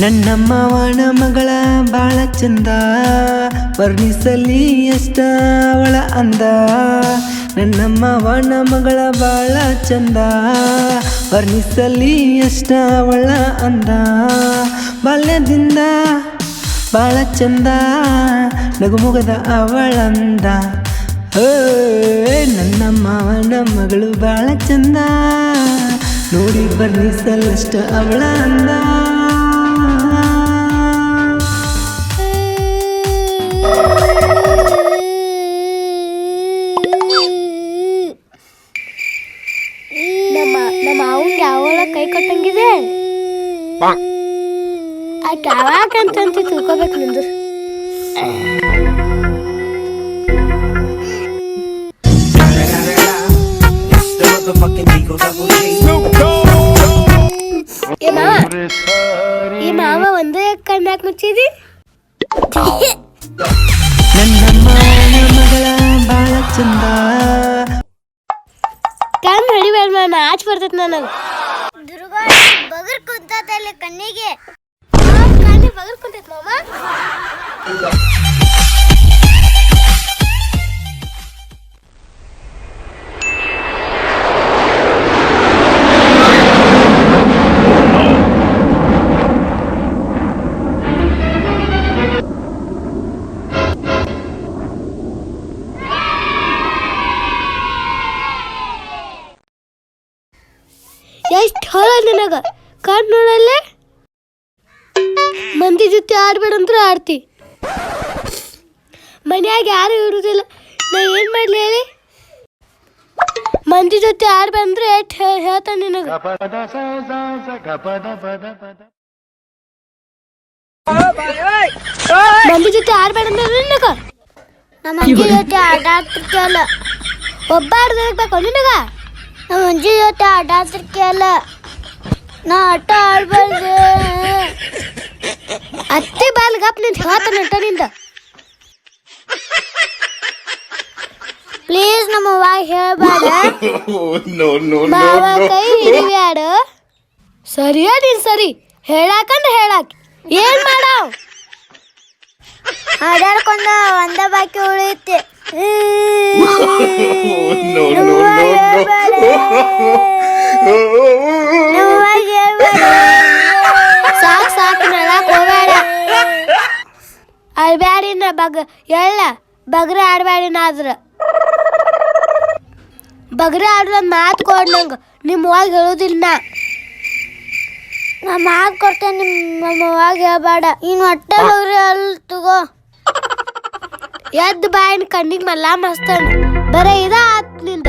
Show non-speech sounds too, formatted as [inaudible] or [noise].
ನನ್ನ ಮಾವನ ಮಗಳ ಬಾಳ ಚಂದ, ವರ್ಣಿಸಲಿ ಎಷ್ಟ ಅವಳ ಅಂದ. ನನ್ನ ಮಾವನ ಮಗಳ ಬಾಳ ಚಂದ, ವರ್ಣಿಸಲಿ ಎಷ್ಟ ಅವಳ ಅಂದ. ಬಾಲ್ಯದಿಂದ ಬಾಳ ಚಂದ, ನಗುಮುಗದ ಅವಳಂದ ಓ ನನ್ನ ಮಾವನ ಮಗಳು ಬಾಳ ಚಂದ, ನೋಡಿ ವರ್ಣಿಸಲಷ್ಟ ಅವಳ ಅಂದ. ಕೈ ಕೊಟ್ಟಂಗಿದೆ. ಆಕೆ ಯಾವಾಗಂತಂತ ತಿಳ್ಕೊಬೇಕು ನಿಂದು. ಈ ಮಾವ ಒಂದೇ ಕಣ್ಣಾಕ್ ಮುಚ್ಚಿದಿ? ಕಣ್ ಹೊಡಿಬೇಡ ನಾನು ಆಚೆ ಬರ್ತೈತೆ ನನಗೆ ಬಗರ್ ಕುಂತಲ್ಲಿ ಕಣ್ಣಿಗೆ? ಕಣ್ಣಿಗೆ ಬಗರ್ ಕುಂತೈತೆ ಮಾಮ. ಎಷ್ಟು ಹೊಲ ನಿನಗ. ಕಣ್ಣು ನೋಡಲ್ಲೇ? ಮಂದಿ ಜೊತೆ ಆಡ್ಬೇಡಂದ್ರೆ ಆಡ್ತಿ. ಮನ್ಯಾಗ ಯಾರು ಇರುವುದಿಲ್ಲ ನಾ ಏನು ಮಾಡ್ಲಿ ಹೇಳಿ? ಮಂದಿ ಜೊತೆ ಆಡ್ಬೇಡ ಅಂದ್ರೆ ಎಷ್ಟು ಹೇಳ್ತಾನೆ ನಿನಗ. ಮಂದಿ ಜೊತೆ ಆಡ್ಬೇಡಂದ್ರೆ ನಿನಗ. ನಮ್ಮ ಜೊತೆ ಆಟ ಒಬ್ಬ ಆಡ್ಬೇಕು ನಿನಗ. ನಮ್ಮ ಜೊತೆ ಆಟ ಆಡ್ತಿರ್ಕೆಲ್ಲ ನಾ ಆಟ ಆಡ್ಬಾರ್ದು. ಅತ್ತೆ ಬಾಲ್ಗಪ್ಪ ನಿಂತ ಹೇಳ್ತಾನೆ ನಿಂದ. ಪ್ಲೀಸ್ ನಮ್ಮ ಅವ್ವ ಹೇಳ್ಬೇಡ. [laughs] ಮಾವ ಕೈ ಹಿಡಿಬ್ಯಾಡ. ಸರಿಯಾ ನೀನ್ ಸರಿ. ಹೇಳಾಕಂದ್ರೆ ಹೇಳಾಕ. ಏನ್ ಮಾಡಾವ್? ಆಡಾಡ್ಕೊಂಡ ಒಂದ ಬಾಕಿ ಉಳಿಯುತ್ತೆ. [laughs] ಸಾಕ್ ಸಾಕ್ ನಡಾಕ್ ಹೋಗ್ಬೇಡ ಅಳ್ಬ್ಯಾಡಿನ ಬಗ ಎಳ್ಳ ಬಗ್ರ ಆಡ್ಬ್ಯಾಡಿನ ಆದ್ರ ಬಗ್ರ ಆಡ್ರ ಮಾತು ಕೊಡ್ ನಂಗ ನಿಮ್ಮ ಅವ್ವಾಗ ಹೇಳೋದಿಲ್ಲ ನಾ. ಮಾತು ಕೊಡ್ತೇನೆ ನಿಮ್ಮ ಅವ್ವಾಗ ಹೇಳ್ಬೇಡ ಇನ್ನು ಹೊಟ್ಟೆ ಬಗ್ರಿ ಅಲ್ಲಿ ತಗೋ. ಎದ್ದು ಬಾಯಿನ ಕಣ್ಣಿಗೆ ಮಲ್ಲ ಮಸ್ತಾನ ಬರೇ ಇದ ಆತ್ನಿಂದ.